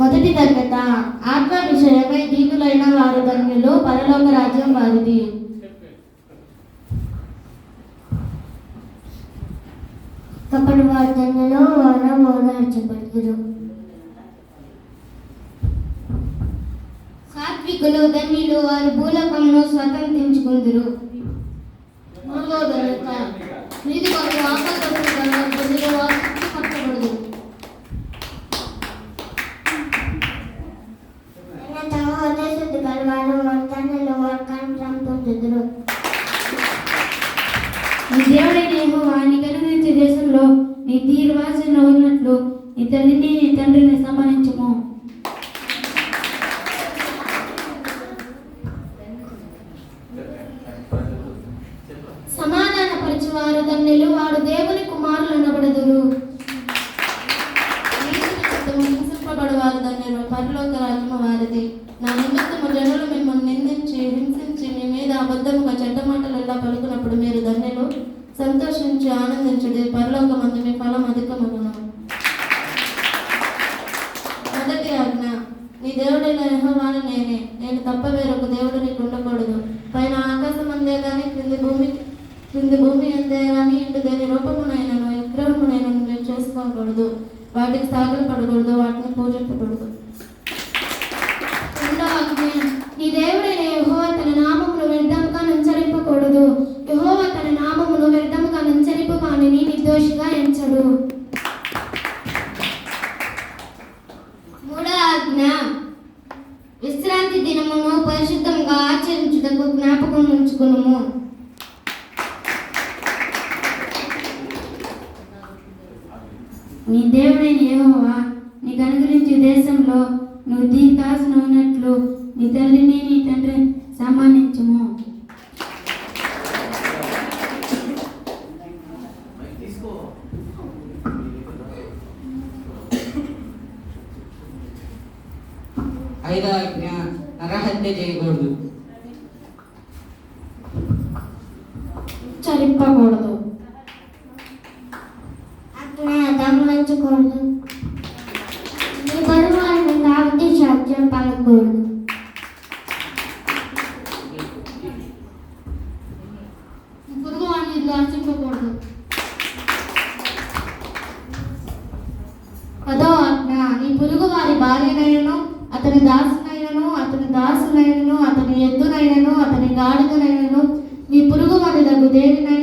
మొదటి ధన్యత ఆత్మ విషయమై దీనులైన వారు ధన్యులు పరలోక రాజ్యం వారిది. తప్పటి వారి ధన్యులు వారు ఓదార్చబడుదురు సాత్వికులు ధన్యులు వారు భూలోకంను స్వతంత్రించుకుందరు. మూడో ధన్యత నీతి కొరకు ఆకాశము దేవుడైన యెహోవా నీ కనుగరించే దేశంలో నీ తీర్వాసన ఉన్నట్లు నీ తల్లిని నీ తండ్రిని సమానించము సమాధాన పరిచువారు ధన్యులు వాడు దేవుని కుమారులు అనబడదురు. హింసింపబడవారు ధన్యులు పరలోక రాజ్యము వారిది. నా నిమిత్తము జనులు మిమ్మల్ని నిందించి హింసించి మీ మీద అబద్ధముగా చెడ్డ మాటలు ఎలా పలుకు సంతోషించి ఆనందించుడి. పరలోకమందు మీ ఫలం అధికమగును. మొదటి ఆజ్ఞ నీ దేవుడైన యెహోవాను నేనే. నేను తప్ప వేరొక దేవుడు నీకు ఉండకూడదు. పైన ఆకాశం అందే కానీ క్రింది భూమి క్రింది భూమి అందే కానీ ఇంటి దేని రూపమునైనను విగ్రహమునైనను మీరు చేసుకోకూడదు. వాటికి సాగలపడకూడదు వాటిని పూజించకూడదు నీ దేవుడైన యెహోవా నీకు అనుగ్రహించే దేశంలో నువ్వు దీర్ఘాసన ఉన్నట్లు నీ తల్లిని నీ తండ్రి సమ్మానించుము ఐదో ఆజ్ఞ నరహత్య చేయకూడదు. చరింపకూడదు దాచుకోకూడదు వాడిని దర్శింపకూడదు పదో ఆజ్ఞ నీ పురుగు వారి భార్యనైనను అతని దాసునైనను అతని దాసునైనను అతని ఎద్దునైనను అతని గాడిదనైనను నీ పురుగు వారి దగ్గు దేనినైనా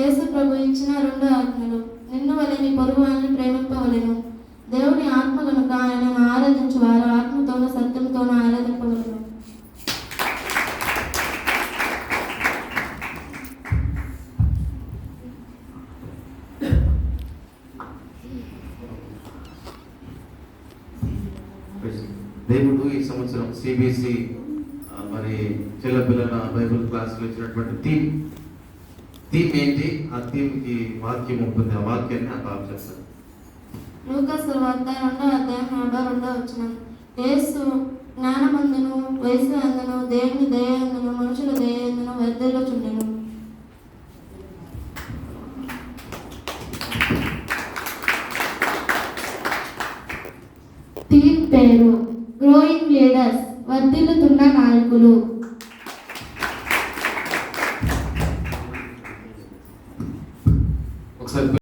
యేసు ప్రభు ఇచ్చిన రెండో ఆజ్ఞలు. నిన్ను వలె నీ పొరుగు వారిని ప్రేమింపవలను? దేవుని ఆత్మ కనుక ఆయనను ఆరాధించు వారు ఆత్మతోనూ సత్యంతోనూ ఆరాధింపవలను. దేవుడు ఈ సంవత్సరం సిబిఎస్ఈ మరి చిన్నపిల్లల బైబిల్ క్లాస్లో ఇచ్చినటువంటి థీమ్ థీమ్ ఏంటి? ఆ థీమ్కి వాక్యం ఉంటుంది. ఆ వాక్యాన్ని ఆ బాబు చేస్తారు లూకాసు వార్త రెండో అధ్యాయం నలభై రెండో వచ్చిన యేసు జ్ఞానమందును వయసు అందును దేవుని దయ అందును మనుషుల దయ అందును చుండెను. థీమ్ పేరు గ్రోయింగ్ లీడర్స్ వర్ధిల్లుతున్న నాయకులు. looks